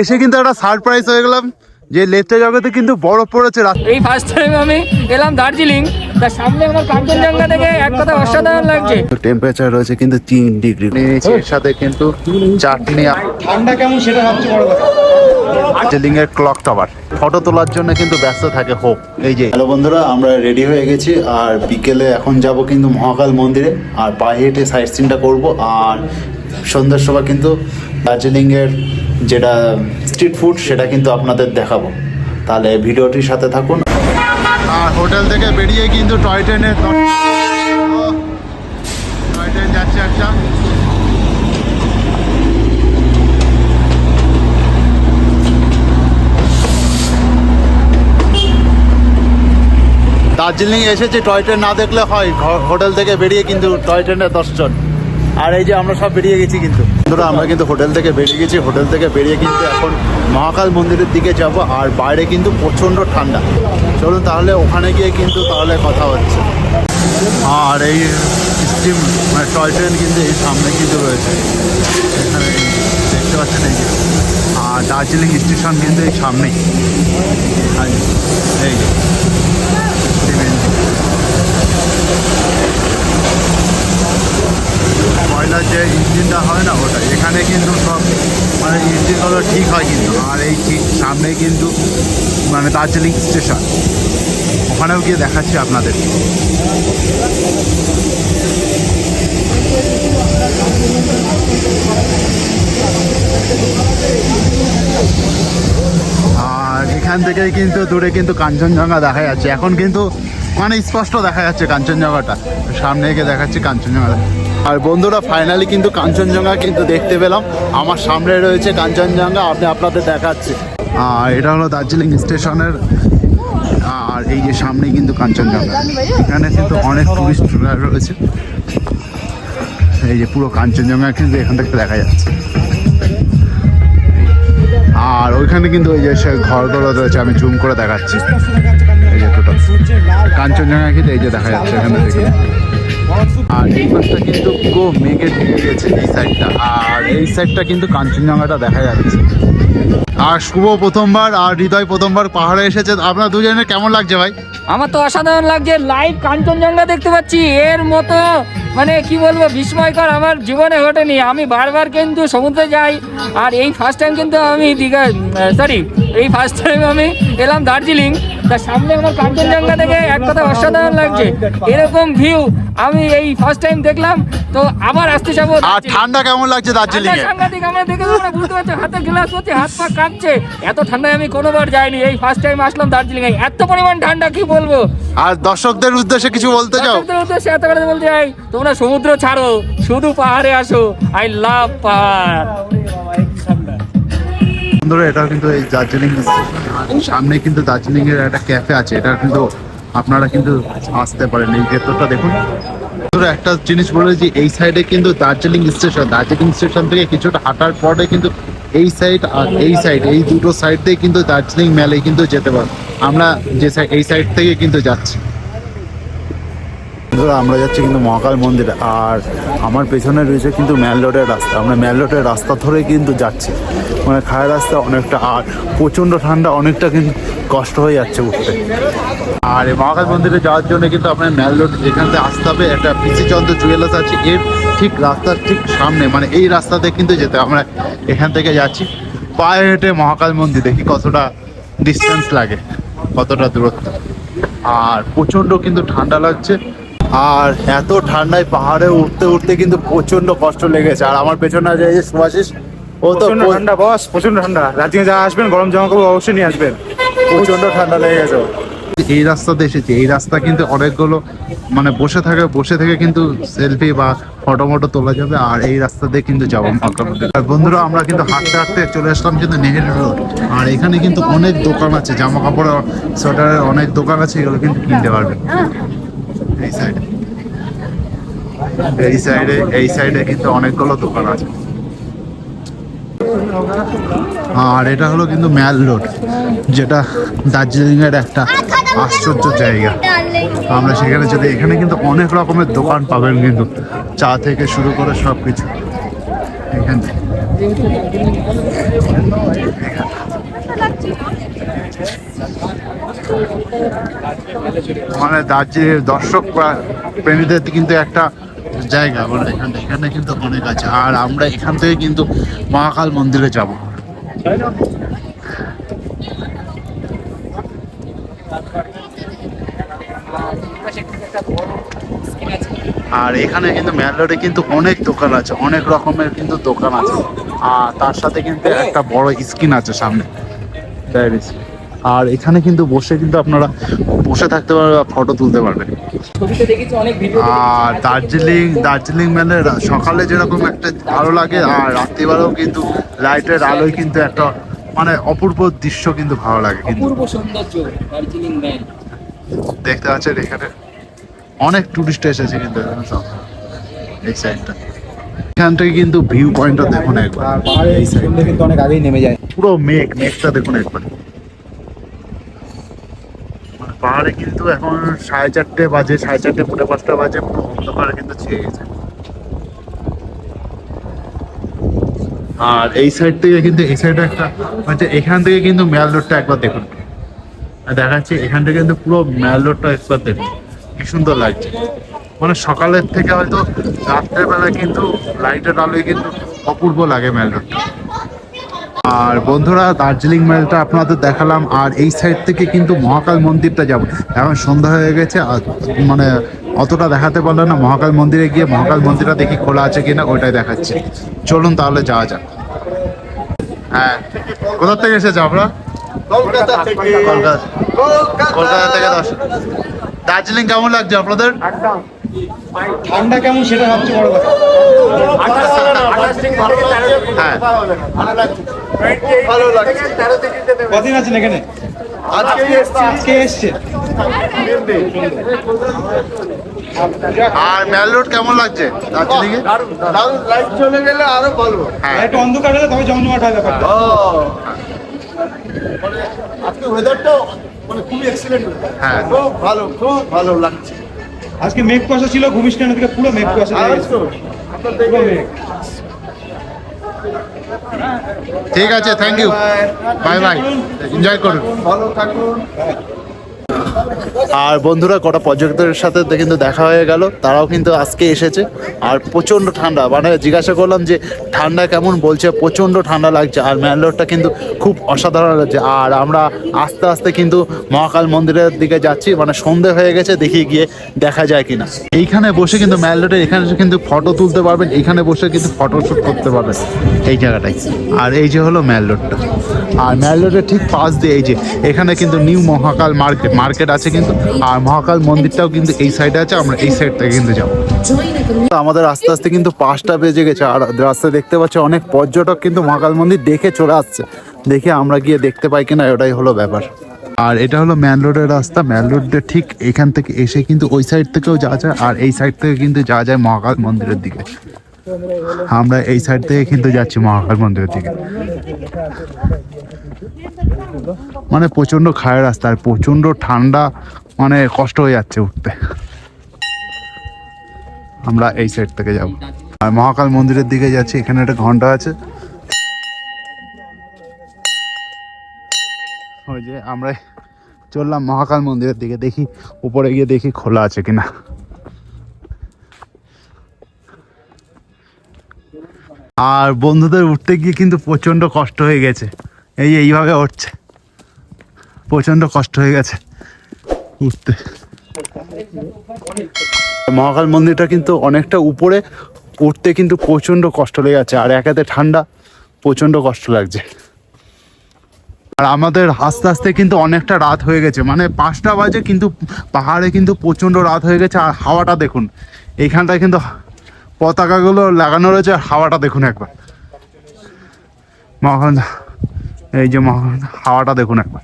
এসে কিন্তু একটা সারপ্রাইজ হয়ে গেলাম যে লেফটে জগতে কিন্তু বরফ পড়েছে এই ফার্স্ট টাইম আমি এলাম দার্জিলিং। তার সামনে আমার কাঞ্চনজঙ্ঘা থেকে এক কথা অসাধারণ লাগছে। টেম্পারেচার রয়েছে কিন্তু তিন ডিগ্রি নিয়েছি এর সাথে কিন্তু চাটনি ঠান্ডা কেমন সেটা সবচেয়ে বড় কথা। দার্জিলিং এর ক্লক টাওয়ার ফটো তোলার জন্য কিন্তু ব্যস্ত থাকে হোক। এই যে হ্যালো বন্ধুরা আমরা রেডি হয়ে গেছি। আর বিকেলে এখন যাব কিন্তু মহাকাল মন্দিরে। আর পায়ে হেঁটে সাইট সিনটা করব। আর সন্ধ্যার সময় কিন্তু দার্জিলিং এর যেটা স্ট্রিট ফুড সেটা কিন্তু আপনাদের দেখাবো। তাহলে ভিডিওটির সাথে থাকুন। আর হোটেল থেকে বেরিয়ে কিন্তু টয় ট্রেনে টয় ট্রেন যাচ্ছে একটা। দার্জিলিং এসেছি, টয় ট্রেন না দেখলে হয়। হোটেল থেকে বেরিয়ে কিন্তু টয় ট্রেনে দশজন। আর এই যে আমরা সব বেরিয়ে গেছি কিন্তু। বন্ধুরা, আমরা কিন্তু হোটেল থেকে বেরিয়ে গেছি। হোটেল থেকে বেরিয়ে কিন্তু এখন মহাকাল মন্দিরের দিকে যাব আর বাইরে কিন্তু প্রচণ্ড ঠান্ডা। চলুন তাহলে ওখানে গিয়ে কিন্তু তাহলে কথা হচ্ছে। আর এই স্টিম মানে টয় ট্রেন কিন্তু এই সামনে কিন্তু রয়েছে। দেখতে পাচ্ছেন এই যে, আর দার্জিলিং স্টেশন কিন্তু এই সামনেই। এই কয়লার যে ইঞ্জিনটা হয় না, ওটা এখানে কিন্তু সব মানে ইঞ্জিনগুলো ঠিক হয় কিন্তু, আর এই ঠিক সামনে কিন্তু মানে দার্জিলিং স্টেশন। ওখানেও গিয়ে দেখাচ্ছি আপনাদের। আর এখান থেকে কিন্তু দূরে কিন্তু কাঞ্চনজঙ্ঘা দেখা যাচ্ছে। এখন কিন্তু মানে স্পষ্ট দেখা যাচ্ছে কাঞ্চনজঙ্ঘাটা। সামনে গিয়ে দেখাচ্ছি কাঞ্চনজঙ্ঘা। আর বন্ধুরা ফাইনালি কিন্তু কাঞ্চনজঙ্ঘা কিন্তু দেখতে পেলাম। আমার সামনে রয়েছে কাঞ্চনজঙ্ঘা আপনি আপনাদের দেখাচ্ছি। আর এটা হলো দার্জিলিং স্টেশনের, আর এই যে সামনে কিন্তু কাঞ্চনজঙ্ঘা। এখানে কিন্তু অনেক টুরিস্ট রয়েছে। এই যে পুরো কাঞ্চনজঙ্ঘা কিন্তু এখান থেকে দেখা যাচ্ছে। আর ওইখানে কিন্তু ওই যে সে ঘরগুলো রয়েছে, আমি জুম করে দেখাচ্ছি। এই যে টোটাল কাঞ্চনজঙ্ঘা কিন্তু এই যে দেখা যাচ্ছে এখানে আর এই পাশটা কিন্তু পুরো মেঘে ঢেকে গেছে এই সাইডটা আর এই সাইডটা কিন্তু কাঞ্চনজঙ্ঘাটা দেখা যাচ্ছে। আর শুভ প্রথমবার, আর হৃদয় প্রথমবার পাহাড়ে এসেছে। আপনার দুজনের কেমন লাগছে ভাই? আমার তো অসাধারণ লাগছে। লাইভ কাঞ্চনজঙ্ঘা দেখতে পাচ্ছি। এর মতো মানে কি বলব, বিস্ময়কর আমার জীবনে ঘটেনি। আমি বারবার কিন্তু সমুদ্রে যাই, আর এই ফার্স্ট টাইম কিন্তু আমি দীঘা সরি এই ফার্স্ট টাইম আমি এলাম দার্জিলিং। তার সামনে আমার কাঞ্চনজঙ্ঘা থেকে এক কথা অসাধারণ লাগছে। এরকম ভিউ আমি এই ফার্স্ট টাইম দেখলাম তো আবার আসতে যাব আর ঠান্ডা কেমন লাগছে দার্জিলিং এ সাংঘাতিক আমরা দেখে তোমরা বুঝতে পারছ? হাতে গ্লাস হচ্ছে হাত পা কাঁপছে। এত ঠান্ডায় আমি কোনোবার যাইনি এই ফার্স্ট টাইম আসলাম দার্জিলিং এ এত পরিমাণ ঠান্ডা কি বলব? আর দর্শকদের উদ্দেশ্যে কিছু বলতে চাও? দর্শকদের উদ্দেশ্যে এত করে বলতে চাই তোমরা সমুদ্র ছাড়ো শুধু পাহাড়ে আসো। আই লাভ পাহাড়। বন্ধুরা এটাও কিন্তু এই দার্জিলিং সামনে কিন্তু দার্জিলিং এর একটা ক্যাফে আছে, এটা কিন্তু আপনারা কিন্তু আসতে পারেন। এই ভেতরটা দেখুন। বন্ধুরা একটা জিনিস বলে যে এই সাইডে কিন্তু দার্জিলিং স্টেশন দার্জিলিং স্টেশন থেকে কিছুটা হাঁটার পরে কিন্তু এই সাইড আর এই সাইড এই দুটো সাইড দিয়ে কিন্তু দার্জিলিং মেলে কিন্তু যেতে পারব আমরা যে সাইড এই সাইড থেকে কিন্তু যাচ্ছি। বন্ধুরা আমরা যাচ্ছি কিন্তু মহাকাল মন্দির, আর আমার পেছনে রয়েছে কিন্তু ম্যাল রোডের রাস্তা। আমরা ম্যাল রোডের রাস্তা ধরে কিন্তু যাচ্ছি। মানে খায় রাস্তা অনেকটা, আর প্রচণ্ড ঠান্ডা, অনেকটা কিন্তু কষ্ট হয়ে যাচ্ছে উঠতে। আর এই মহাকাল মন্দিরে যাওয়ার জন্য কিন্তু আপনার ম্যাল রোড এখান থেকে আসতে হবে, একটা পিসি চন্দ্র জুয়েলার্স আছে, এর ঠিক রাস্তার ঠিক সামনে মানে এই রাস্তাতে কিন্তু যেতে আমরা এখান থেকে যাচ্ছি, পায়ে হেঁটে মহাকাল মন্দির দেখি কতটা ডিস্টেন্স লাগে, কতটা দূরত্ব। আর প্রচণ্ড কিন্তু ঠান্ডা লাগছে। আর এত ঠান্ডায় পাহাড়ে উঠতে উঠতে কিন্তু প্রচণ্ড কষ্ট লেগেছে। আর আমার পেছনে আছে এই যে সুভাষিস ও তো ঠান্ডা বস প্রচণ্ড ঠান্ডা। দার্জিলিং যা আসবেন গরম জামা কাপড় অবশ্যই নিয়ে আসবেন। প্রচণ্ড ঠান্ডা লেগে গেছে। এই রাস্তাতে এসেছি এই রাস্তা কিন্তু অনেকগুলো মানে বসে থাকে বসে থেকে কিন্তু সেলফি বা ফটো মটো তোলা যাবে আর এই রাস্তা দিয়ে কিন্তু যাব আর বন্ধুরা আমরা কিন্তু হাঁটতে হাঁটতে চলে আসলাম কিন্তু নেহেরু রোড। আর এখানে কিন্তু অনেক দোকান আছে জামা কাপড় সোয়েটারের অনেক দোকান আছে এগুলো কিন্তু কিনতে পারবেন। এই সাইডে এই সাইডে এই সাইডে কিন্তু অনেকগুলো দোকান আছে। আর এটা হলো কিন্তু ম্যাল রোড, যেটা দার্জিলিং এর একটা আশ্চর্য জায়গা। আমরা সেখানে যদি এখানে কিন্তু অনেক রকমের দোকান পাবেন কিন্তু, চা থেকে শুরু করে সব কিছু এখান। মানে দার্জিলিং দর্শক প্রেমীদের কিন্তু একটা জায়গা মানে এখানে এখানে কিন্তু অনেক আছে। আর আমরা এখান থেকে কিন্তু মহাকাল মন্দিরে যাব। আর এখানে কিন্তু ম্যালরোডে কিন্তু অনেক দোকান আছে। অনেক রকমের কিন্তু দোকান আছে। আর তার সাথে কিন্তু একটা বড় স্ক্রিন আছে সামনে। আর এখানে কিন্তু বসে কিন্তু আপনারা বসে থাকতে পারবেন বা ফটো তুলতে পারবেন ছবিতে দেখেছি অনেক ভিডিও আর দার্জিলিং দার্জিলিং মানে রা- সকালে যেরকম একটা ভালো লাগে আর রাত্রিবেলাও কিন্তু লাইটের আলোয় কিন্তু একটা মানে অপূর্ব দৃশ্য কিন্তু ভালো লাগে কিন্তু। অপূর্ব সৌন্দর্য দার্জিলিং ম্যান দেখতে পাচ্ছেন এখানে? অনেক টুরিস্ট এসেছে কিন্তু এখানে এই সাইডটা এখান থেকে কিন্তু ভিউ পয়েন্টটা দেখুন একবার। আর এই সাইডটা কিন্তু অনেক আগেই নেমে যায়। পুরো মেঘ মেঘটা দেখুন একবার মানে পাহাড়ে কিন্তু এখন সাড়ে চারটে বাজে, সাড়ে চারটে পুরো পাঁচটা বাজে, পুরো অন্ধকার কিন্তু ছেয়ে গেছে। আর এই সাইড থেকে কিন্তু, এই সাইডে একটা, হচ্ছে এখান থেকে কিন্তু মেয়াল রোডটা একবার দেখুন। দেখাচ্ছি, এখান থেকে কিন্তু পুরো মেয়াল রোডটা একবার দেখুন। কি সুন্দর লাগছে। মানে সকালের থেকে হয়তো রাত্রের বেলা কিন্তু লাইটের আলোয় কিন্তু অপূর্ব লাগে মেয়াল রোডটা। আর বন্ধুরা দার্জিলিং মেলটা আপনাদের দেখালাম আর এই সাইড থেকে কিন্তু মহাকাল মন্দিরটা যাব। এখন সন্ধ্যা হয়ে গেছে আর মানে অতটা দেখাতে পারলাম না মহাকাল মন্দিরে গিয়ে মহাকাল মন্দিরটা দেখি খোলা আছে কিনা ওইটাই দেখাচ্ছে। চলুন তাহলে যাওয়া যাক। হ্যাঁ কোথা থেকে এসেছে আমরা? কলকাতা থেকে। কলকাতা কলকাতা থেকে দার্জিলিং কেমন লাগছে আপনাদের? ঠান্ডা কেমন সেটা সবচেয়ে বড় কথা। হ্যাঁ। লাগছে। কদিন আছেন এখানে? আজকে এসছে। আর মেল রোড কেমন লাগছে? দার্জিলিং লাইট চলে গেলে আরও ভালো। হ্যাঁ। একটু অন্ধকার হলে তবে জমজমাট হয় ব্যাপারটা। আজকে ওয়েদারটা মানে খুবই এক্সিলেন্ট হ্যাঁ। খুব ভালো খুব ভালো লাগছে। আজকে মেঘ কুয়াশা ছিল ভূমিষ্ঠান থেকে পুরো মেঘ কুয়াশা। ঠিক আছে thank you bye bye enjoy করুন। ভালো থাকুন। আর বন্ধুরা কটা পর্যটকদের সাথে কিন্তু দেখা হয়ে গেল। তারাও কিন্তু আজকে এসেছে। আর প্রচণ্ড ঠান্ডা। মানে জিজ্ঞাসা করলাম যে, ঠান্ডা কেমন বলছে? প্রচণ্ড ঠান্ডা লাগছে। আর ম্যানলোরটা কিন্তু খুব অসাধারণ লাগছে। আর আমরা আস্তে আস্তে কিন্তু মহাকাল মন্দিরের দিকে যাচ্ছি। মানে সন্ধে হয়ে গেছে, দেখি গিয়ে দেখা যায় কিনা। এইখানে বসে কিন্তু ম্যানলোডের এখানে কিন্তু ফটো তুলতে পারবেন। এইখানে বসে কিন্তু ফটো শ্যুট করতে পারবেন। এই জায়গাটাই আর এই যে হলো ম্যানলোডটা। আর ম্যানলোডের ঠিক পাশ দিয়ে এই যে, এখানে কিন্তু নিউ মহাকাল মার্কেট মার্কেট আছে কিন্তু, আর মহাকাল মন্দিরটাও কিন্তু এই সাইডে আছে, আমরা এই সাইড থেকে কিন্তু যাব। আমাদের আস্তে আস্তে কিন্তু পাঁচটা বেজে গেছে, আর রাস্তায় দেখতে পাচ্ছি অনেক পর্যটক কিন্তু মহাকাল মন্দির দেখে চলে আসছে। দেখে আমরা গিয়ে দেখতে পাই কিনা ওটাই হলো ব্যাপার। আর এটা হলো ম্যান রোডের রাস্তা ম্যান রোডের ঠিক এখান থেকে এসে কিন্তু ওই সাইড থেকেও যাওয়া যায়, আর এই সাইড থেকে কিন্তু যাওয়া যায় মহাকাল মন্দিরের দিকে। আমরা এই সাইড থেকে কিন্তু যাচ্ছি মহাকাল মন্দিরের দিকে। মানে প্রচণ্ড খায় রাস্তা আর প্রচণ্ড ঠান্ডা মানে কষ্ট হয়ে যাচ্ছে উঠতে। আমরা এই সাইড থেকে যাব। আর মহাকাল মন্দিরের দিকে যাচ্ছি, এখানে একটা ঘণ্টা আছে। ওই যে আমরা চললাম মহাকাল মন্দিরের দিকে, দেখি উপরে গিয়ে দেখি খোলা আছে কিনা। আর বন্ধুদের উঠতে গিয়ে কিন্তু প্রচণ্ড কষ্ট হয়ে গেছে। এই এইভাবে উঠছে। প্রচণ্ড কষ্ট হয়ে গেছে উঠতে। মহাকাল মন্দিরটা কিন্তু অনেকটা উপরে উঠতে কিন্তু প্রচণ্ড কষ্ট লেগে যাচ্ছে, আর একাতে ঠান্ডা প্রচণ্ড কষ্ট লাগছে। আর আমাদের আস্তে আস্তে কিন্তু অনেকটা রাত হয়ে গেছে মানে পাঁচটা বাজে কিন্তু পাহাড়ে কিন্তু প্রচণ্ড রাত হয়ে গেছে, আর হাওয়াটা দেখুন, এইখানটায় কিন্তু পতাকাগুলো লাগানো রয়েছে, আর হাওয়াটা দেখুন একবার। মহাকাল এই যে মহাকাল হাওয়াটা দেখুন একবার।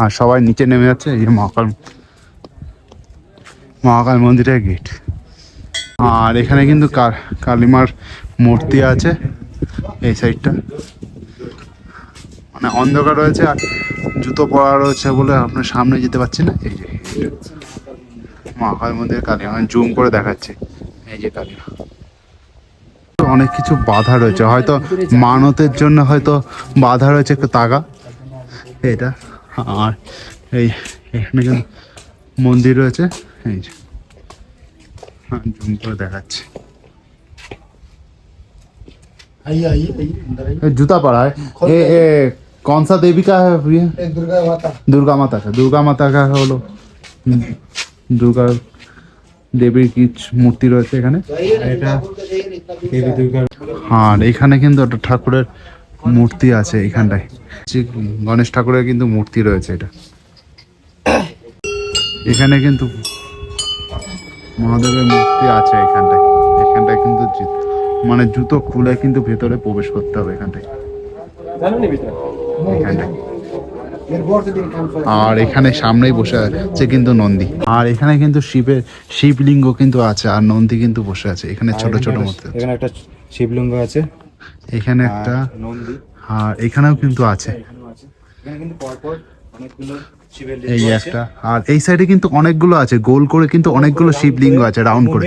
আর সবাই নিচে নেমে যাচ্ছে, এই যে মহাকাল মহাকাল মন্দিরের গেট। আর এখানে কিন্তু কালিমার মূর্তি আছে, এই সাইডটা। মানে অন্ধকার রয়েছে আর জুতো পরা রয়েছে বলে আপনার সামনে যেতে পারছি না। এই যে মা হয় মন্দির কালী মানে জুম করে দেখাচ্ছি। এই যে কালী অনেক কিছু বাধা রয়েছে। হয়তো মানতের জন্য হয়তো বাধা রয়েছে একটু তাগা। এটা আর এই এখানে কিন্তু মন্দির রয়েছে এই যে হ্যাঁ জুম করে দেখাচ্ছি। জুতা পাড়ায় अंदर आइए ये जूता पड़ा है ये ये कौन सा देवी का है भैया एक दुर्गा माता दुर्गा माता का दुर्गा माता का হলো হুম, দুর্গা দেবীর কি মূর্তি রয়েছে এখানে এটা দেবী দুর্গার আর এখানে কিন্তু একটা ঠাকুরের মূর্তি আছে এখানটায় যে গণেশ ঠাকুরের কিন্তু মূর্তি রয়েছে এটা এখানে কিন্তু মহাদেবের মূর্তি আছে এখানটায় এখানটায় কিন্তু জু- মানে জুতো খুলে কিন্তু ভেতরে প্রবেশ করতে হবে এখানটায় এখানটায় मेरे আর এখানে সামনেই বসে আছে কিন্তু নন্দী। আর এখানে কিন্তু শিবের শিবলিঙ্গ কিন্তু আছে আর নন্দী কিন্তু বসে আছে এখানে ছোট ছোট মতো এখানে একটা শিবলিঙ্গ আছে। এখানে একটা আর এখানেও কিন্তু আছে। এই একটা। আর এই সাইডে কিন্তু অনেকগুলো আছে গোল করে কিন্তু অনেকগুলো শিবলিঙ্গ আছে রাউন্ড করে।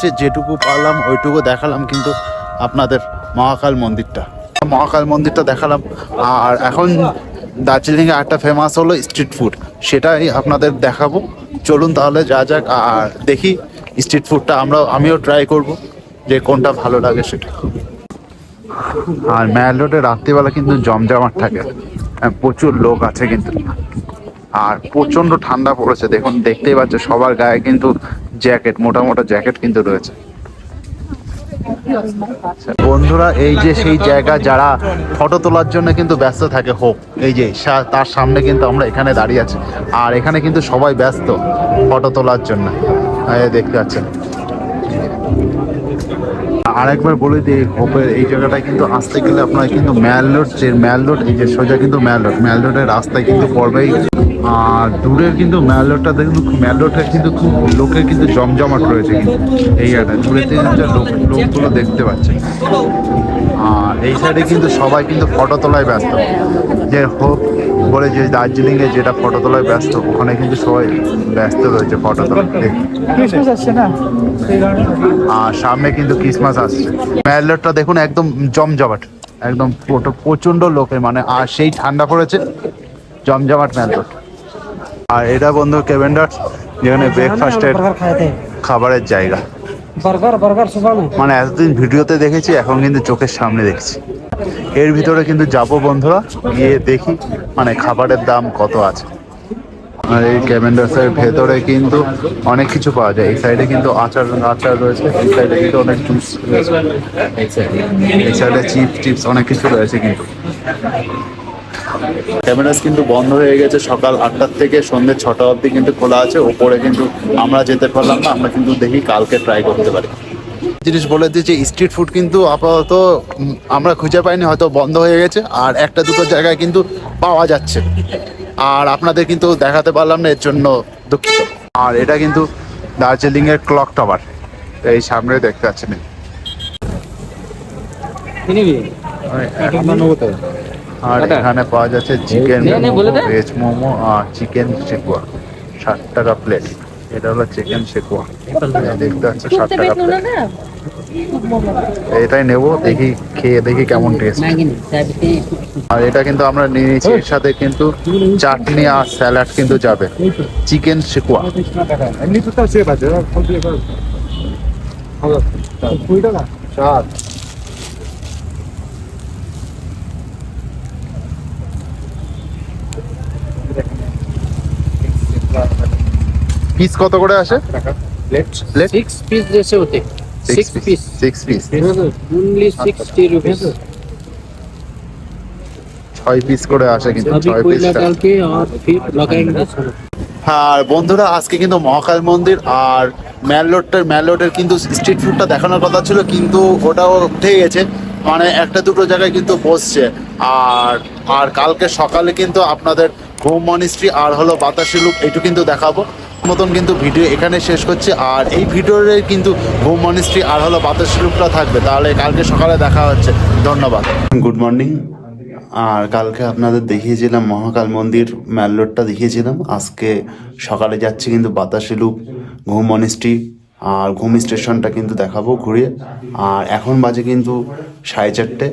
গেছে যেটুকু পারলাম ওইটুকু দেখালাম কিন্তু আপনাদের মহাকাল মন্দিরটা। মহাকাল মন্দিরটা দেখালাম। আর এখন দার্জিলিংয়ে একটা ফেমাস হলো স্ট্রিট ফুড সেটাই আপনাদের দেখাবো। চলুন তাহলে যা যাক আর দেখি স্ট্রিট ফুডটা আমরা আমিও ট্রাই করব যে কোনটা ভালো লাগে সেটা। আর ম্যাল রোডে রাত্রিবেলা কিন্তু জমজমাট থাকে। হ্যাঁ, প্রচুর লোক আছে কিন্তু। আর প্রচণ্ড ঠান্ডা পড়েছে। দেখুন দেখতেই পাচ্ছে সবার গায়ে কিন্তু জ্যাকেট, মোটা মোটা জ্যাকেট কিন্তু রয়েছে। বন্ধুরা, এই যে সেই জায়গা যারা ফটো তোলার জন্য কিন্তু ব্যস্ত থাকে, হোক, এই যে তার সামনে কিন্তু আমরা এখানে দাঁড়িয়ে আছি। আর এখানে কিন্তু সবাই ব্যস্ত ফটো তোলার জন্য। দেখতে পাচ্ছেন। আরেকবার বলে দিই হোপের এই জায়গাটায় কিন্তু আসতে গেলে আপনার কিন্তু ম্যাল রোড যে ম্যাল রোড এই যে সোজা কিন্তু ম্যাল রোড ম্যাল রোডের রাস্তায় কিন্তু পড়বেই। আর দূরের কিন্তু ম্যাল রোডটা দেখুন ম্যাল রোডটা কিন্তু খুব লোকের কিন্তু জমজমাট রয়েছে কিন্তু এই জায়গাটা দূরে থেকে যে লোক, লোকগুলো দেখতে পাচ্ছেন। আর এই সাইডে কিন্তু সবাই কিন্তু ফটো তোলায় ব্যস্ত। যে হোক জঙ্গলে যে দার্জিলিংয়ে যেটা ফটো তোলায় ব্যস্ত ওখানে কিন্তু সবাই ব্যস্ত রয়েছে ফটো তোলায়। না? আর সামনে কিন্তু ক্রিসমাস আসছে। ম্যালটটা দেখুন একদম জমজমাট একদম প্রচণ্ড লোকে মানে আর সেই ঠান্ডা পড়েছে জমজমাট ম্যালটট আর এটা বন্ধু কেভেন্ডার যেখানে ব্রেকফাস্টের খাবারের জায়গা। মানে এতদিন ভিডিওতে দেখেছি এখন কিন্তু চোখের সামনে দেখছি। এর ভিতরে কিন্তু যাব বন্ধুরা, গিয়ে দেখি মানে খাবারের দাম কত আছে। আর এই ক্যাভেন্ডার্সের ভেতরে কিন্তু অনেক কিছু পাওয়া যায়। এই সাইডে কিন্তু আচার আচার রয়েছে, এই সাইডে কিন্তু অনেক সাইডে এই সাইডে চিপস টিপস অনেক কিছু রয়েছে কিন্তু। ক্যামেরাস কিন্তু বন্ধ হয়ে গেছে সকাল আটটার থেকে, সন্ধ্যে ছটা অবধি কিন্তু খোলা আছে। ওপরে কিন্তু আমরা যেতে পারলাম না, আমরা কিন্তু দেখি কালকে ট্রাই করতে পারি। জিনিস বলে দিয়েছি স্ট্রিট ফুড কিন্তু আপাতত আমরা খুঁজে পাইনি হয়তো বন্ধ হয়ে গেছে আর একটা দুটো জায়গায় কিন্তু পাওয়া যাচ্ছে। আর আপনাদের কিন্তু দেখাতে পারলাম না এর জন্য দুঃখিত। আর এটা কিন্তু দার্জিলিং এর ক্লক টাওয়ার এই সামনে দেখতে পাচ্ছেন। আর এখানে পাওয়া যাচ্ছে চিকেন। ভেজ মোমো আর চিকেন শেকুয়া ষাট টাকা প্লেট এটা হলো চিকেন শেকুয়া দেখতে পাচ্ছেন ষাট টাকা এটাই নেব দেখি খেয়ে দেখি কেমন টেস্ট আর এটা কিন্তু আমরা নিয়ে নিয়েছি এর সাথে কিন্তু চাটনি আর স্যালাড কিন্তু যাবে। চিকেন শেকুয়া এমনি তো সেভ আছে টাকা পিস কত করে আসে? আর বন্ধুরা আজকে কিন্তু মহাকাল মন্দির আর কিন্তু স্ট্রিট ফুডটা দেখানোর কথা ছিল কিন্তু ওটাও উঠে গেছে। মানে একটা দুটো জায়গায় কিন্তু বসছে। আর আর কালকে সকালে কিন্তু আপনাদের হোম মনিস্ট্রি আর হলো বাতাসি লুক এটু কিন্তু দেখাবো। মতন কিন্তু ভিডিও এখানে শেষ করছি। আর এই ভিডিওরে কিন্তু হোম মনিস্ট্রি আর হলো বাতাস রূপটা থাকবে। তাহলে কালকে সকালে দেখা হচ্ছে। ধন্যবাদ। গুড মর্নিং আর কালকে আপনাদের দেখিয়েছিলাম মহাকাল মন্দির ম্যাল রোডটা দেখিয়েছিলাম। আজকে সকালে যাচ্ছি কিন্তু বাতাসি লুপ ঘুম মনিস্ট্রি আর ঘুম স্টেশনটা কিন্তু দেখাবো ঘুরিয়ে। আর এখন বাজে কিন্তু সাড়ে চারটে।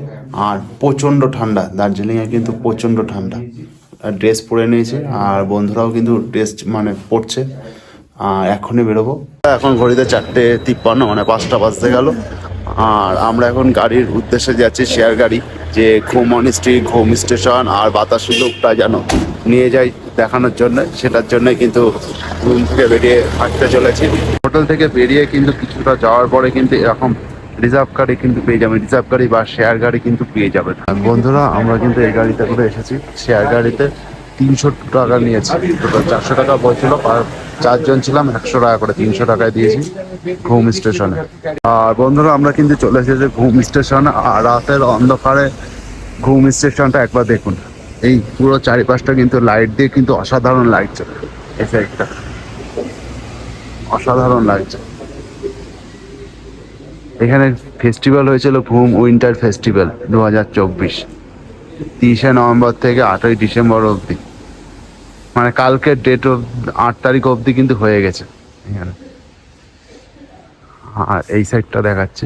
আর প্রচণ্ড ঠান্ডা, দার্জিলিংয়ে কিন্তু প্রচণ্ড ঠান্ডা। ড্রেস পরে নিয়েছে। আর বন্ধুরাও কিন্তু ড্রেস মানে পরছে। আর এখনই বেরোবো। এখন ঘড়িতে চারটে তিপ্পান্ন মানে পাঁচটা বাজতে গেল। আর আমরা এখন গাড়ির উদ্দেশ্যে যাচ্ছি শেয়ার গাড়ি, যে ঘুম মনিস্ট্রি ঘুম স্টেশন আর বাতাসি লোকটা যেন নিয়ে যাই দেখানোর জন্য। সেটার জন্য কিন্তু রুম থেকে বেরিয়ে হাঁটতে চলেছি। হোটেল থেকে বেরিয়ে কিন্তু কিছুটা যাওয়ার পরে কিন্তু এরকম রিজার্ভ গাড়ি কিন্তু পেয়ে যাবেন। রিজার্ভ গাড়ি বা শেয়ার গাড়ি কিন্তু পেয়ে যাবেন। বন্ধুরা, আমরা কিন্তু এই গাড়িতে করে এসেছি। শেয়ার গাড়িতে তিনশো টাকা নিয়েছি। টোটাল চারশো টাকা বলছিল আর চারজন ছিলাম, একশো টাকা করে তিনশো টাকায় দিয়েছি ঘুম স্টেশনে। আর বন্ধুরা, আমরা কিন্তু চলে এসেছি ঘুম স্টেশনে। আর রাতের অন্ধকারে ঘুম স্টেশনটা একবার দেখুন। এই পুরো চারিপাশটা কিন্তু লাইট দিয়ে কিন্তু অসাধারণ লাগছে। এই সাইডটা অসাধারণ লাগছে। এখানে ফেস্টিভ্যাল হয়েছিল ঘুম উইন্টার ফেস্টিভ্যাল দু হাজার চব্বিশ, তিরিশে নভেম্বর থেকে আটই ডিসেম্বর অবধি। মানে কালকে ডেট অব, আট তারিখ অবধি কিন্তু হয়ে গেছে এখানে। আর এই সাইডটা দেখাচ্ছি।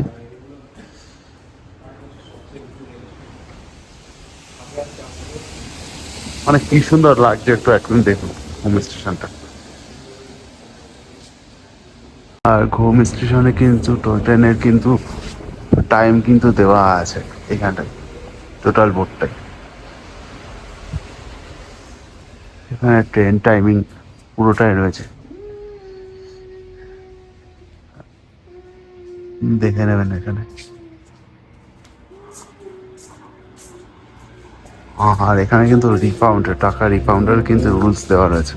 মানে কি সুন্দর লাগছে একটু এখন দেখুন হোম স্টেশনটা আর ঘুম স্টেশনে কিন্তু টয় ট্রেনের কিন্তু টাইম কিন্তু দেওয়া আছে এখানটায় টোটাল বোর্ডটাই এখানে ট্রেন টাইমিং পুরোটাই রয়েছে। দেখে নেবেন এখানে। আর এখানে কিন্তু রিফাউন্ডের টাকা রিফাউন্ডের কিন্তু রুলস দেওয়া রয়েছে।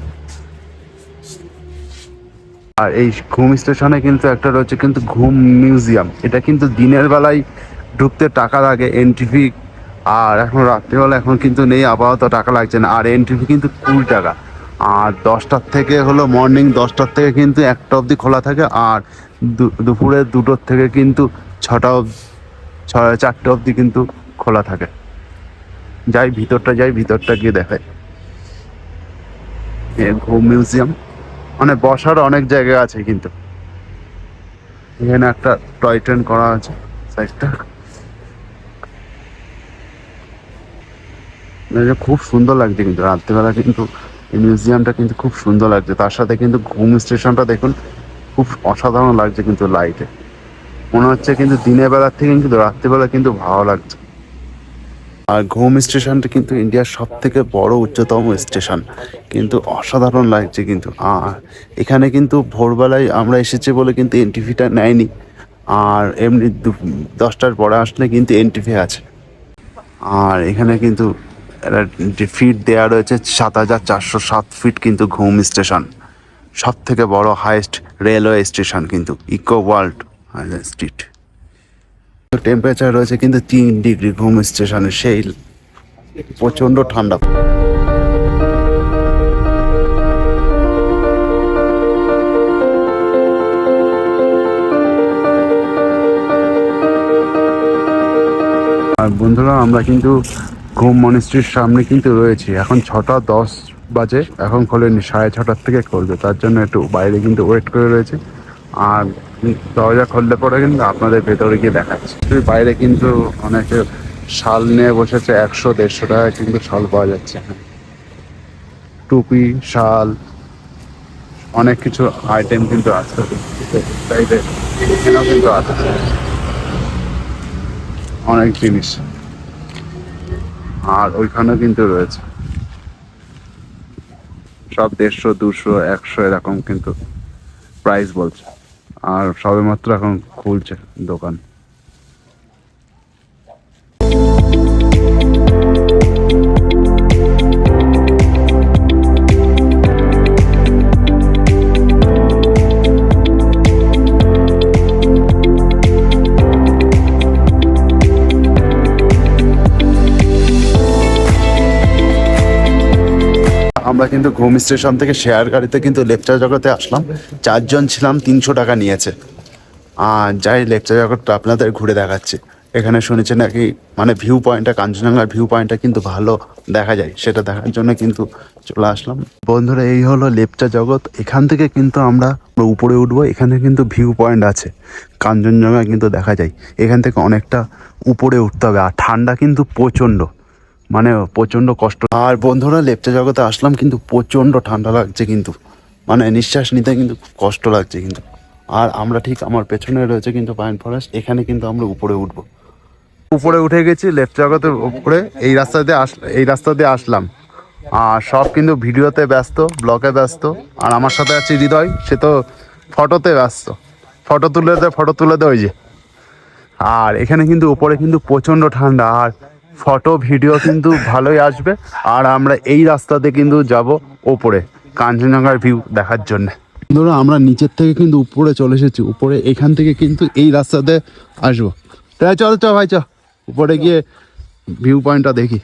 আর এই ঘুম স্টেশনে কিন্তু একটা রয়েছে কিন্তু ঘুম মিউজিয়াম। এটা কিন্তু দিনের বেলায় ঢুকতে টাকা লাগে এন্ট্রি ফি আর এখন রাত্রিবেলা এখন কিন্তু নেই, আপাতত টাকা লাগছে না। আর এন্ট্রি ফি কিন্তু কুড়ি টাকা। আর দশটার থেকে হলো মর্নিং দশটার থেকে কিন্তু একটা অবধি খোলা থাকে, আর দুপুরে দুটোর থেকে কিন্তু ছটা ছয়, চারটে অবধি কিন্তু খোলা থাকে। যাই ভিতরটা যাই ভিতরটা গিয়ে দেখায় ঘুম মিউজিয়াম। মানে বসার অনেক জায়গা আছে কিন্তু। এখানে একটা টয় ট্রেন করা আছে খুব সুন্দর লাগছে কিন্তু, রাত্রিবেলা কিন্তু এই মিউজিয়ামটা কিন্তু খুব সুন্দর লাগছে। তার সাথে কিন্তু ঘুম স্টেশনটা দেখুন, খুব অসাধারণ লাগছে কিন্তু লাইটে মনে হচ্ছে কিন্তু দিনের বেলার থেকে কিন্তু রাত্রিবেলা কিন্তু ভালো লাগছে। আর ঘুম স্টেশনটা কিন্তু ইন্ডিয়ার সব থেকে বড় উচ্চতম স্টেশন। কিন্তু অসাধারণ লাগছে কিন্তু। আর এখানে কিন্তু ভোরবেলায় আমরা এসেছি বলে কিন্তু এনটিভিটা নেয়নি। আর এমনি দশটার পরে আসলে কিন্তু এনটিভি আছে। আর এখানে কিন্তু একটা ফিট দেওয়া রয়েছে সাত হাজার চারশো সাত ফিট কিন্তু ঘুম স্টেশন। সব থেকে বড় হাইস্ট রেলওয়ে স্টেশন কিন্তু ইকো ওয়ার্ল্ড স্ট্রিট টেম্পারেচার রয়েছে কিন্তু তিন ডিগ্রি ঘুম স্টেশনে, সেই প্রচণ্ড ঠান্ডা। আর বন্ধুরা, আমরা কিন্তু ঘুম মনিস্ট্রির সামনে কিন্তু রয়েছি। এখন ছটা দশ বাজে, এখন খোলেনি, সাড়ে ছটার থেকে খুলবে তার জন্য একটু বাইরে কিন্তু ওয়েট করে রয়েছে। আর দরজা খুললে পরে কিন্তু আপনাদের ভেতরে গিয়ে দেখাচ্ছে। বাইরে কিন্তু অনেকে শাল নিয়ে বসেছে, একশো, দেড়শো টাকা কিন্তু শাল পাওয়া যাচ্ছে। টুপি, শাল, অনেক কিছু আইটেম কিন্তু আছে। এখানেও কিন্তু আছে। অনেক জিনিস। আর ওইখানেও কিন্তু রয়েছে। সব দেড়শো, দুশো, একশো এরকম কিন্তু প্রাইস বলছে। আর সবেমাত্র এখন খুলছে দোকান। আমরা কিন্তু ঘুম স্টেশন থেকে শেয়ার গাড়িতে কিন্তু লেকচার জগতে আসলাম। চারজন ছিলাম, তিনশো টাকা নিয়েছে। আর যাই লেকচার জগৎটা আপনাদের ঘুরে দেখাচ্ছি। এখানে শুনেছি নাকি মানে ভিউ পয়েন্টটা কাঞ্চনজঙ্ঘার ভিউ পয়েন্টটা কিন্তু ভালো দেখা যায়। সেটা দেখার জন্য কিন্তু চলে আসলাম। বন্ধুরা, এই হলো লেপচা জগৎ। এখান থেকে কিন্তু আমরা উপরে উঠবো। এখানে কিন্তু ভিউ পয়েন্ট আছে। কাঞ্চনজঙ্ঘা কিন্তু দেখা যায়। এখান থেকে অনেকটা উপরে উঠতে হবে। আর ঠান্ডা কিন্তু প্রচণ্ড। মানে প্রচণ্ড কষ্ট। আর বন্ধুরা, লেপচা জগতে আসলাম কিন্তু প্রচণ্ড ঠান্ডা লাগছে কিন্তু। মানে নিঃশ্বাস নিতে কিন্তু খুব কষ্ট লাগছে কিন্তু। আর আমরা ঠিক আমার পেছনে রয়েছে কিন্তু পাইন ফরেস্ট, এখানে কিন্তু আমরা উপরে উঠবো। উপরে উঠে গেছি লেফট জগতের উপরে, এই রাস্তা দিয়ে আস, এই রাস্তা দিয়ে আসলাম। আর সব কিন্তু ভিডিওতে ব্যস্ত, ব্লগে ব্যস্ত। আর আমার সাথে আছে হৃদয়, সে তো ফটোতে ব্যস্ত। ফটো তুলে দে, ফটো তুলে দে ওই যে। আর এখানে কিন্তু উপরে কিন্তু প্রচণ্ড ঠান্ডা। আর ফটো, ভিডিও কিন্তু ভালোই আসবে। আর আমরা এই রাস্তাতে কিন্তু যাব ওপরে, কাঞ্চনজঙ্ঘার ভিউ দেখার জন্য। ধরো আমরা নিচের থেকে কিন্তু উপরে চলে এসেছি, উপরে এখান থেকে কিন্তু এই রাস্তাতে আসব। তাই চল চ ভাই চ উপরে গিয়ে ভিউ পয়েন্টটা দেখি।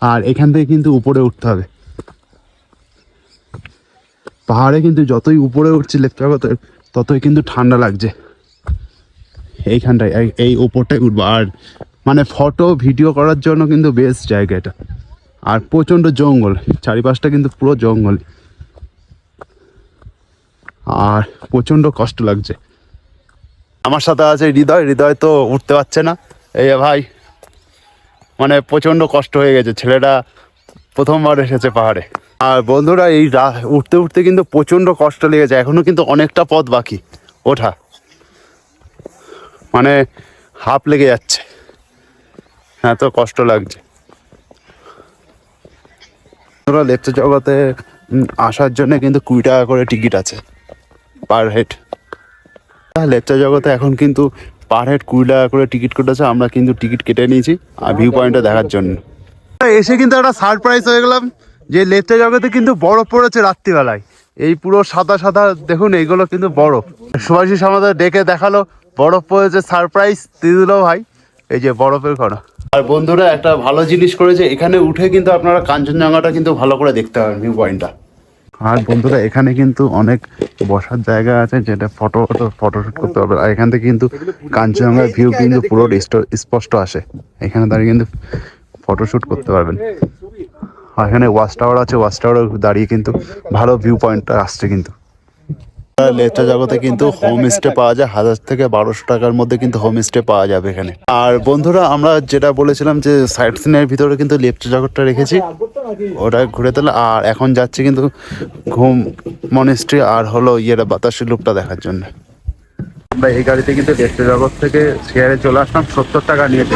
আর এখান থেকে কিন্তু উপরে উঠতে হবে। পাহাড়ে কিন্তু যতই উপরে উঠছি লেপচাগতের ততই কিন্তু ঠান্ডা লাগছে। এইখানটায় এই- ওপরটায় উঠবো। আর মানে ফটো ভিডিও করার জন্য কিন্তু বেস্ট জায়গা এটা। আর প্রচণ্ড জঙ্গল, চারিপাশটা কিন্তু পুরো জঙ্গল। আর প্রচণ্ড কষ্ট লাগছে। আমার সাথে আছে হৃদয় হৃদয় তো উঠতে পারছে না। এই ভাই মানে প্রচণ্ড কষ্ট হয়ে গেছে, ছেলেটা প্রথমবার এসেছে পাহাড়ে। আর বন্ধুরা, এই উঠতে উঠতে কিন্তু প্রচণ্ড কষ্ট লেগেছে, এখনও কিন্তু অনেকটা পথ বাকি। ওঠা। মানে হাফ লেগে যাচ্ছে। হ্যাঁ তো কষ্ট লাগছে। বন্ধুরা লেপচা জগতে আসার জন্য কিন্তু কুড়ি টাকা করে টিকিট আছে পার হেড। লেপচা জগতে এখন কিন্তু পার হেড কুড়ি টাকা করে টিকিট কেটেছে আমরা কিন্তু টিকিট কেটে নিয়েছি আর ভিউ পয়েন্টটা দেখার জন্য। এসে কিন্তু একটা সারপ্রাইজ হয়ে গেলাম যে লেপচা জগতে কিন্তু বরফ পড়েছে রাত্রিবেলায়। এই পুরো সাদা সাদা দেখুন এইগুলো কিন্তু বরফ। সুভাষিস আমাদের ডেকে দেখাল বরফ পড়েছে সারপ্রাইজ দিয়ে দিল ভাই। এই যে বরফের ঘর আর বন্ধুরা, একটা ভালো জিনিস করেছে, এখানে উঠে কিন্তু আপনারা কাঞ্চনজঙ্ঘাটা কিন্তু ভালো করে দেখতে পাবেন ভিউ পয়েন্টটা আর বন্ধুরা, এখানে কিন্তু অনেক বসার জায়গা আছে, যেটা ফটো ফটোশুট করতে পারবে আর এখান থেকে কিন্তু কাঞ্চনজঙ্ঘার ভিউ কিন্তু পুরো স্পষ্ট আসে। এখানে দাঁড়িয়ে কিন্তু ফটোশুট করতে পারবেন। আর এখানে ওয়াচ টাওয়ার আছে ওয়াচ টাওয়ারে দাঁড়িয়ে কিন্তু ভালো ভিউ পয়েন্টটা আসছে কিন্তু। লেচা জগতে কিন্তু হোম স্টে পাওয়া যায়। হাজার থেকে বারোশো টাকার মধ্যে কিন্তু হোম স্টে পাওয়া যাবে এখানে। আর বন্ধুরা, আমরা যেটা বলেছিলাম যে সাইট সিনের ভিতরে কিন্তু লেপচা জগৎটা রেখেছি। ওটা ঘুরে তোলা। আর এখন যাচ্ছি কিন্তু ঘুম মনিস্ট্রি আর হলো ইয়েটা বাতাসের লুপটা দেখার জন্য। আমরা এই গাড়িতে কিন্তু লেপচা জগৎ থেকে শেয়ারে চলে আসলাম। সত্তর টাকা নিয়েছে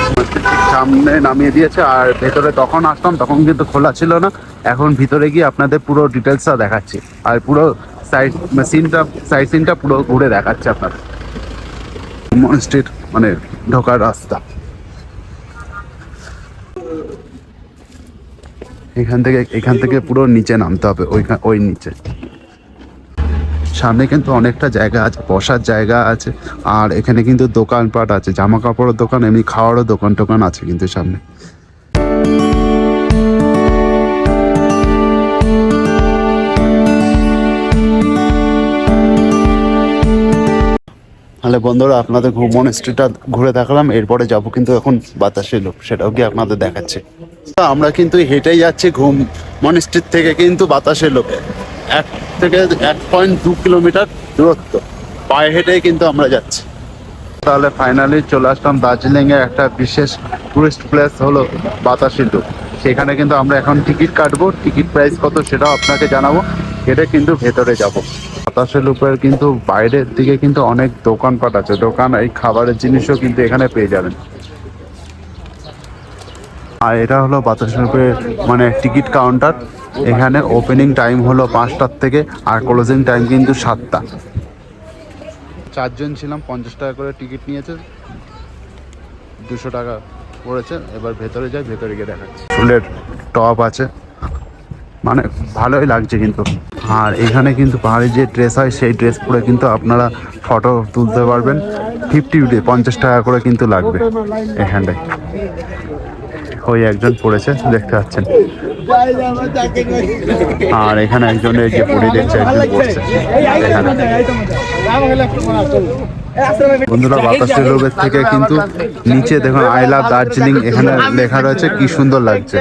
সামনে নামিয়ে দিয়েছে। আর ভেতরে তখন আসলাম, তখন কিন্তু খোলা ছিল না। এখন ভিতরে গিয়ে আপনাদের পুরো ডিটেলসটা দেখাচ্ছি। আর পুরো সাইড সিনটা সাইড সিনটা পুরো ঘুরে দেখাচ্ছে আপনাদের মনস্ট্রিট মানে ঢোকার রাস্তা। এখান থেকে এখান থেকে পুরো নিচে নামতে হবে ওইখান ওই নিচে। সামনে কিন্তু অনেকটা জায়গা আছে, বসার জায়গা আছে, আর এখানে কিন্তু দোকানপাট আছে জামা কাপড়ের দোকান, এমনি খাওয়ারও দোকান টোকান আছে কিন্তু সামনে। তাহলে বন্ধুরা আপনাদের ঘুমন স্ট্রিটটা ঘুরে দেখালাম, এরপরে যাব কিন্তু এখন বাতাসে লোক, সেটাও কি আপনাদের দেখাচ্ছে। আমরা কিন্তু হেঁটেই যাচ্ছি ঘুম মন স্ট্রিট থেকে কিন্তু বাতাসের লোকে। এক থেকে এক পয়েন্ট দু কিলোমিটার দূরত্ব। পায়ে হেঁটেই কিন্তু আমরা যাচ্ছি। তাহলে ফাইনালি চলে আসলাম দার্জিলিংয়ে একটা বিশেষ টুরিস্ট প্লেস হলো বাতাসি লুপ সেখানে কিন্তু আমরা এখন টিকিট কাটবো। টিকিট প্রাইস কত সেটাও আপনাকে জানাব। কেটে কিন্তু ভেতরে যাব। বাতাসি লুপের কিন্তু বাইরের দিকে কিন্তু অনেক দোকানপাট আছে। দোকান, এই খাবারের জিনিসও কিন্তু এখানে পেয়ে যাবেন। আর এটা হলো বাতাসি লুপের মানে টিকিট কাউন্টার। এখানে ওপেনিং টাইম হলো পাঁচটার থেকে আর ক্লোজিং টাইম কিন্তু সাতটা। চারজন ছিলাম, পঞ্চাশ টাকা করে টিকিট নিয়েছে। দুশো টাকা পড়েছে। এবার ভেতরে যাই, ভেতরে গিয়ে দেখাচ্ছি। ফুলের টপ আছে। মানে ভালোই লাগছে কিন্তু। আর এখানে কিন্তু পাহাড়ে যে ড্রেস হয়, সেই ড্রেস পরে কিন্তু আপনারা ফটো তুলতে পারবেন। ফিফটি পঞ্চাশ টাকা করে কিন্তু লাগবে এখানটায় ওই একজন পড়েছে, দেখতে পাচ্ছেন। আর এখানে একজন এই যে পড়ে দেখছে, একজন পড়ছে এখানে। বন্ধুরা বাতাসের লোকের থেকে কিন্তু নিচে দেখুন আই লাভ দার্জিলিং এখানে লেখা রয়েছে কি সুন্দর লাগছে।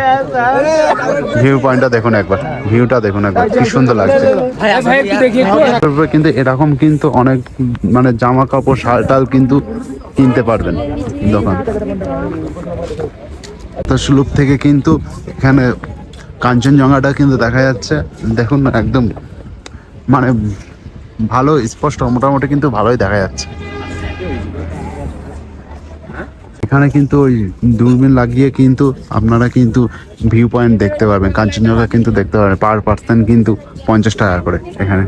ভিউ পয়েন্টটা দেখুন একবার ভিউটা দেখুন একবার কি সুন্দর লাগছে। কিন্তু এরকম কিন্তু অনেক মানে জামা কাপড় শাল টাল কিন্তু কিনতে পারবেন দোকান। তো স্লুপ থেকে কিন্তু এখানে কাঞ্চনজঙ্ঘাটা কিন্তু দেখা যাচ্ছে। দেখুন একদম মানে ভালো, স্পষ্ট, মোটামুটি কিন্তু ভালোই দেখা যাচ্ছে। এখানে কিন্তু ওই দূরবীন লাগিয়ে কিন্তু আপনারা কিন্তু ভিউ পয়েন্ট দেখতে পারবেন। কাঞ্চনজঙ্ঘা কিন্তু দেখতে পারবেন। পার পার্সন কিন্তু পঞ্চাশ টাকা করে এখানে।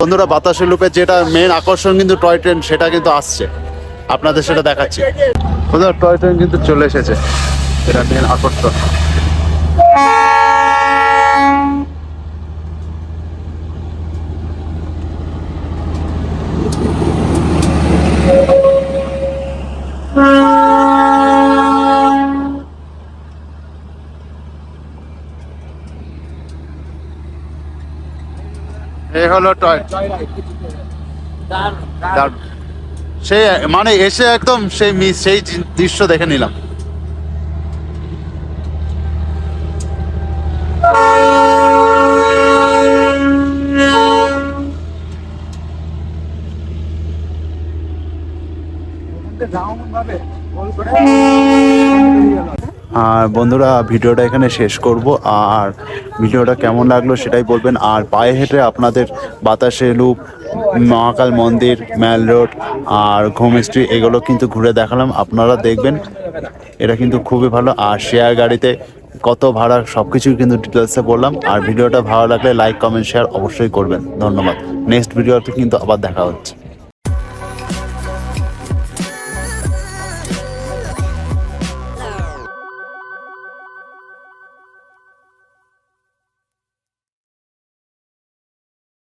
বন্ধুরা, বাতাসের লুপে যেটা মেন আকর্ষণ কিন্তু টয় ট্রেন সেটা কিন্তু আসছে। আপনাদের সেটা দেখাচ্ছি। বন্ধুরা টয় ট্রেন কিন্তু চলে এসেছে। এটা মেন আকর্ষণ। এই হলো টয় দারুণ। সে মানে এসে একদম সেই মিস সেই দৃশ্য দেখে নিলাম। আর বন্ধুরা, ভিডিওটা এখানে শেষ করব। আর ভিডিওটা কেমন লাগল সেটাই বলবেন। আর পায়ে হেঁটে আপনাদের বাতাসে লুপ মহাকাল মন্দির ম্যাল রোড আর ঘুম স্ট্রি এগুলো কিন্তু ঘুরে দেখালাম। আপনারা দেখবেন, এটা কিন্তু খুবই ভালো। আর শেয়ার গাড়িতে কত ভাড়া সব কিছুই কিন্তু ডিটেলসে বললাম। আর ভিডিওটা ভালো লাগলে লাইক কমেন্ট শেয়ার অবশ্যই করবেন। ধন্যবাদ। নেক্সট ভিডিওতে কিন্তু আবার দেখা হচ্ছে।